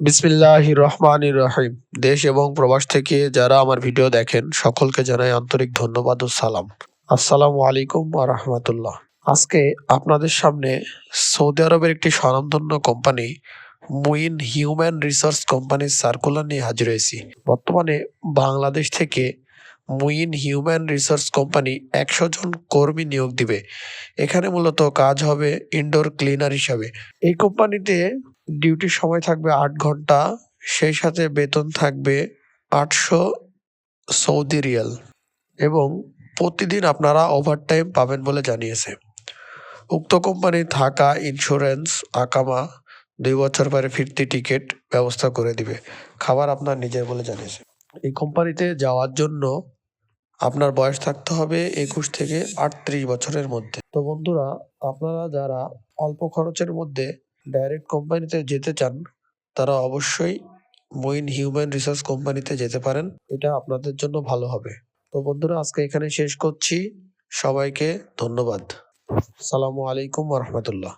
বিসমিল্লাহ রহমান রহিম। দেশ এবং প্রবাস থেকে যারা আমার ভিডিও দেখেন, সকলকে জানাই আন্তরিক ধন্যবাদ ও সালাম। আসসালামু আলাইকুম রাহমাতুল্লাহ। আজকে আপনাদের সামনে সৌদি আরবের একটি স্বনামধন্য কোম্পানি, মুইন হিউম্যান রিসোর্স কোম্পানির সার্কুলার নিয়ে হাজির হয়েছি। বর্তমানে বাংলাদেশ থেকে মুইন হিউম্যান রিসোর্স কোম্পানি একশো জন কর্মী নিয়োগ দিবে। এখানে মূলত কাজ হবে ইনডোর ক্লিনার হিসাবে। এই কোম্পানিতে ডিউটির সময় থাকবে আট ঘণ্টা, সেই সাথে বেতন থাকবে আটশো সৌদি রিয়াল এবং প্রতিদিন আপনারা ওভারটাইম পাবেন বলে জানিয়েছে। উক্ত কোম্পানি থাকা ইন্স্যুরেন্স আকামা দুই বছর পরে ফিরতি টিকিট ব্যবস্থা করে দিবে। খাবার আপনার নিজের বলে জানিয়েছে। এই কোম্পানিতে যাওয়ার জন্য আপনার বয়স থাকতে হবে একুশ থেকে আটত্রিশ বছরের মধ্যে। তো বন্ধুরা, আপনারা যারা অল্প খরচের মধ্যে ডাইরেক্ট কোম্পানিতে যেতে চান, তারা অবশ্যই মইন হিউম্যান রিসার্চ কোম্পানিতে যেতে পারেন। এটা আপনাদের জন্য ভালো হবে। তো বন্ধুরা, আজকে এখানে শেষ করছি। সবাইকে ধন্যবাদ। সালামু আলাইকুম রহমতুল্লাহ।